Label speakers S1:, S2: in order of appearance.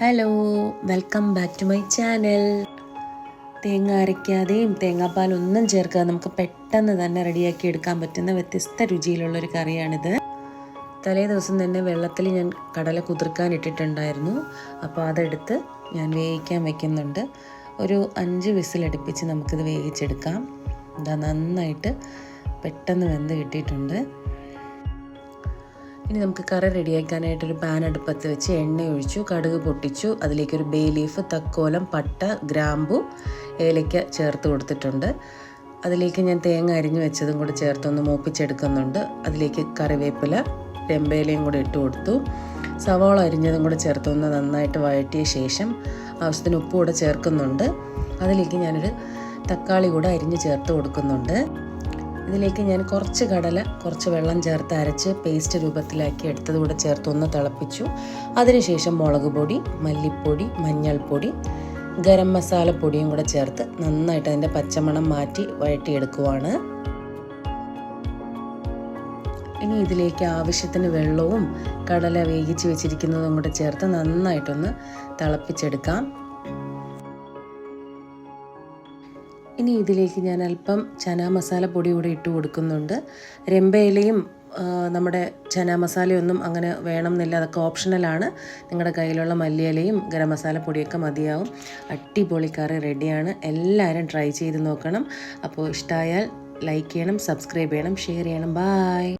S1: Hello welcome back to my channel തേങ്ങ അരയ്ക്കാതെയും തേങ്ങാപ്പാലൊന്നും ചേർക്കാതെ നമുക്ക് പെട്ടെന്ന് തന്നെ റെഡിയാക്കി എടുക്കാൻ പറ്റുന്ന വ്യത്യസ്ത രുചിയിലുള്ളൊരു കറിയാണിത്. തലേ ദിവസം തന്നെ വെള്ളത്തിൽ ഞാൻ കടല കുതിർക്കാൻ ഇട്ടിട്ടുണ്ടായിരുന്നു. അപ്പോൾ അതെടുത്ത് ഞാൻ വേവിക്കാൻ വെക്കുന്നുണ്ട്. ഒരു അഞ്ച് വിസിലടുപ്പിച്ച് നമുക്കിത് വേവിച്ചെടുക്കാം. ഇതാ നന്നായിട്ട് പെട്ടെന്ന് വെന്ത് കിട്ടിയിട്ടുണ്ട്. ഇനി നമുക്ക് കറി റെഡിയാക്കാനായിട്ടൊരു പാൻ അടുപ്പത്ത് വെച്ച് എണ്ണ ഒഴിച്ചു കടുക് പൊട്ടിച്ചു. അതിലേക്കൊരു ബേ ലീഫ് തക്കോലം പട്ട ഗ്രാമ്പു ഏലയ്ക്ക ചേർത്ത് കൊടുത്തിട്ടുണ്ട്. അതിലേക്ക് ഞാൻ തേങ്ങ അരിഞ്ഞു വെച്ചതും കൂടി ചേർത്തൊന്ന് മൂപ്പിച്ചെടുക്കുന്നുണ്ട്. അതിലേക്ക് കറിവേപ്പില രമ്പേലയും കൂടി ഇട്ട് കൊടുത്തു. സവാള അരിഞ്ഞതും കൂടി ചേർത്തൊന്ന് നന്നായിട്ട് വഴറ്റിയ ശേഷം ആവശ്യത്തിന് ഉപ്പ് കൂടെ ചേർക്കുന്നുണ്ട്. അതിലേക്ക് ഞാനൊരു തക്കാളി കൂടെ അരിഞ്ഞ് ചേർത്ത് കൊടുക്കുന്നുണ്ട്. ഇതിലേക്ക് ഞാൻ കുറച്ച് കടല കുറച്ച് വെള്ളം ചേർത്ത് അരച്ച് പേസ്റ്റ് രൂപത്തിലാക്കി എടുത്തത് കൂടെ ചേർത്ത് ഒന്ന് തിളപ്പിച്ചു. അതിനുശേഷം മുളക് പൊടി മല്ലിപ്പൊടി മഞ്ഞൾപ്പൊടി ഗരം മസാല പൊടിയും കൂടെ ചേർത്ത് നന്നായിട്ട് അതിന്റെ പച്ചമണം മാറ്റി വഴറ്റിയെടുക്കുവാണ്. ഇനി ഇതിലേക്ക് ആവശ്യത്തിന് വെള്ളവും കടല വേവിച്ച് വെച്ചിരിക്കുന്നതും കൂടെ ചേർത്ത് നന്നായിട്ടൊന്ന് തിളപ്പിച്ചെടുക്കാം. ഇനി ഇതിലേക്ക് ഞാൻ അല്പം ചന മസാല പൊടി കൂടെ ഇട്ട് കൊടുക്കുന്നുണ്ട്. രമ്പയിലയും നമ്മുടെ ചന മസാലയൊന്നും അങ്ങനെ വേണം എന്നില്ല അതൊക്കെ ഓപ്ഷണലാണ് നിങ്ങളുടെ കയ്യിലുള്ള മല്ലിയിലയും ഗരം മസാല പൊടിയൊക്കെ മതിയാവും. അടിപൊളി കറി റെഡിയാണ് എല്ലാവരും ട്രൈ ചെയ്ത് നോക്കണം. അപ്പോൾ ഇഷ്ടമായാൽ ലൈക്ക് ചെയ്യണം സബ്സ്ക്രൈബ് ചെയ്യണം ഷെയർ ചെയ്യണം. ബായ്